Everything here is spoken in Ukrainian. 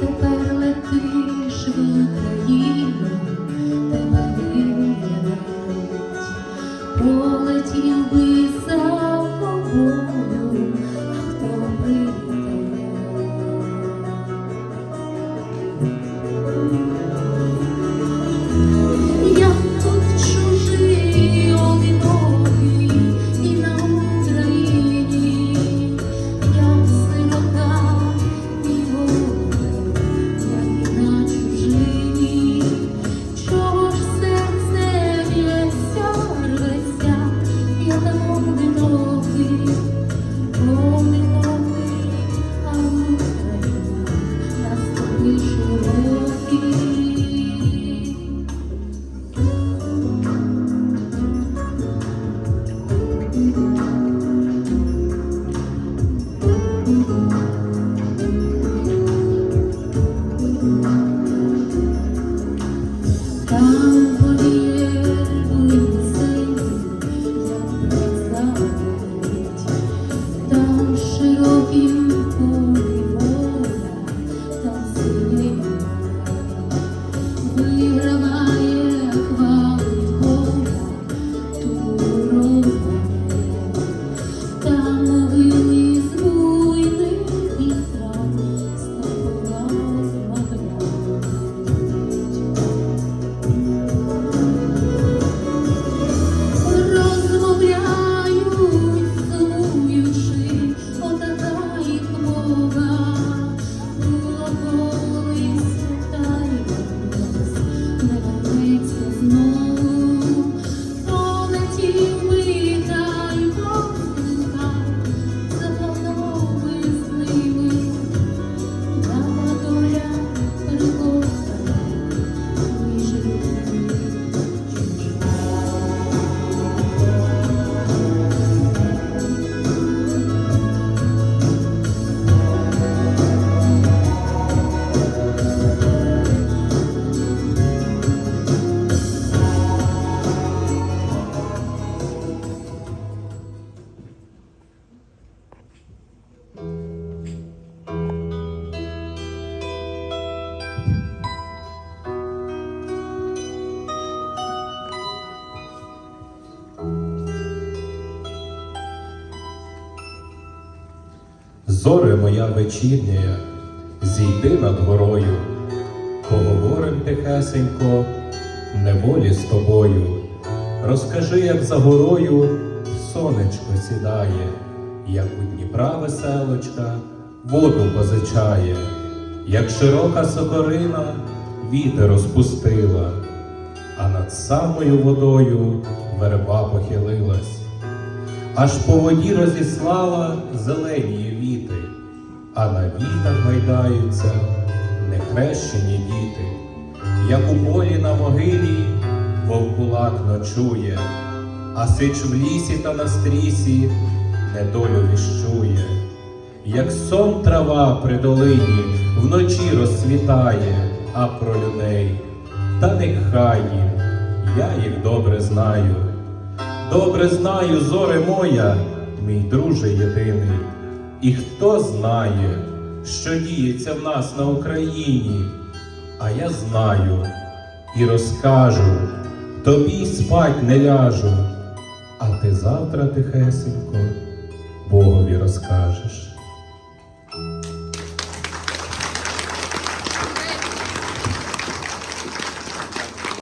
тепер летиш в Україну, тебе виглядають. Полетів би за тобою, а хто прийде? Я там одинокий, одинокий, Зоре моя вечірня, зійди над горою, поговорим тихесенько, неволі з тобою. Розкажи, як за горою сонечко сідає, як у Дніпра веселочка воду позичає, як широка сокорина вітер розпустила, а над самою водою верба похилилась аж по воді розіслала зелені віти, а на вітах гайдаються нехрещені діти, як у полі на могилі вовкулак ночує, а сич в лісі та на стрісі недолю віщує, як сон трава при долині вночі розцвітає, а про людей, та нехай їм, я їх добре знаю. Добре знаю, зоре моя, мій друже єдиний, і хто знає, що діється в нас на Україні, а я знаю і розкажу, тобі спать не ляжу, а ти завтра тихесенько Богові розкажеш.